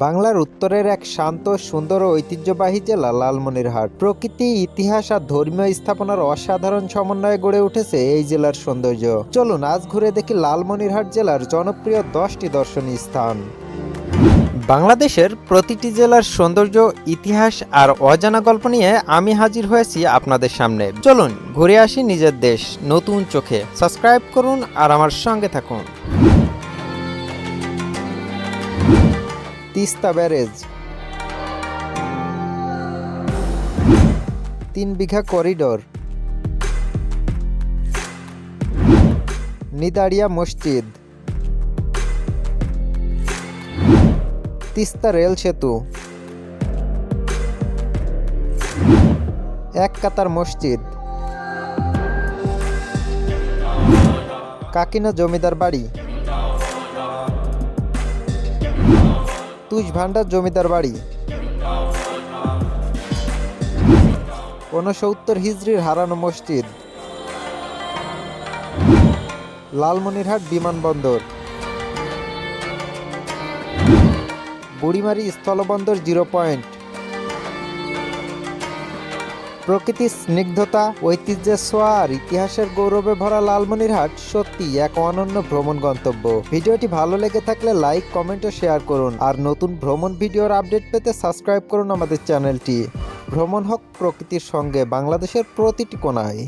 বাংলার উত্তরের এক শান্ত, সুন্দর ও ঐতিহ্যবাহী জেলা লালমনিরহাট। প্রকৃতি, ইতিহাস আর ধর্মীয় স্থাপনার অসাধারণ সমন্বয়ে গড়ে উঠেছে এই জেলার সৌন্দর্য। চলুন আজ ঘুরে দেখি লালমনিরহাট জেলার জনপ্রিয় দশটি দর্শনীয় স্থান। বাংলাদেশের প্রতিটি জেলার সৌন্দর্য, ইতিহাস আর অজানা গল্প নিয়ে আমি হাজির হয়েছি আপনাদের সামনে। চলুন ঘুরে আসি নিজের দেশ, নতুন চোখে। সাবস্ক্রাইব করুন আর আমার সঙ্গে থাকুন। তিস্তা ব্যারেজ। তিন বিঘা করিডোর। নিদারিয়া মসজিদ। তিস্তা রেল সেতু। এক কাতার মসজিদ। কাকিনা জমিদার বাড়ি। তুষ ভান্ডার জমিদার বাড়ি। ঊনসত্তর হিজড়ির হারানো মসজিদ। লালমনিরহাট বিমানবন্দর। বুড়িমারি স্থলবন্দর জিরো পয়েন্ট। প্রকৃতির স্নিগ্ধতা, ঐতিহ্যের সোয়া আর ইতিহাসের গৌরবে ভরা লালমনিরহাট সত্যি এক অনন্য ভ্রমণ গন্তব্য। ভিডিওটি ভালো লেগে থাকলে লাইক, কমেন্ট ও শেয়ার করুন। আর নতুন ভ্রমণ ভিডিওর আপডেট পেতে সাবস্ক্রাইব করুন আমাদের চ্যানেলটি। ভ্রমণ হোক প্রকৃতির সঙ্গে বাংলাদেশের প্রতিটি কোনায়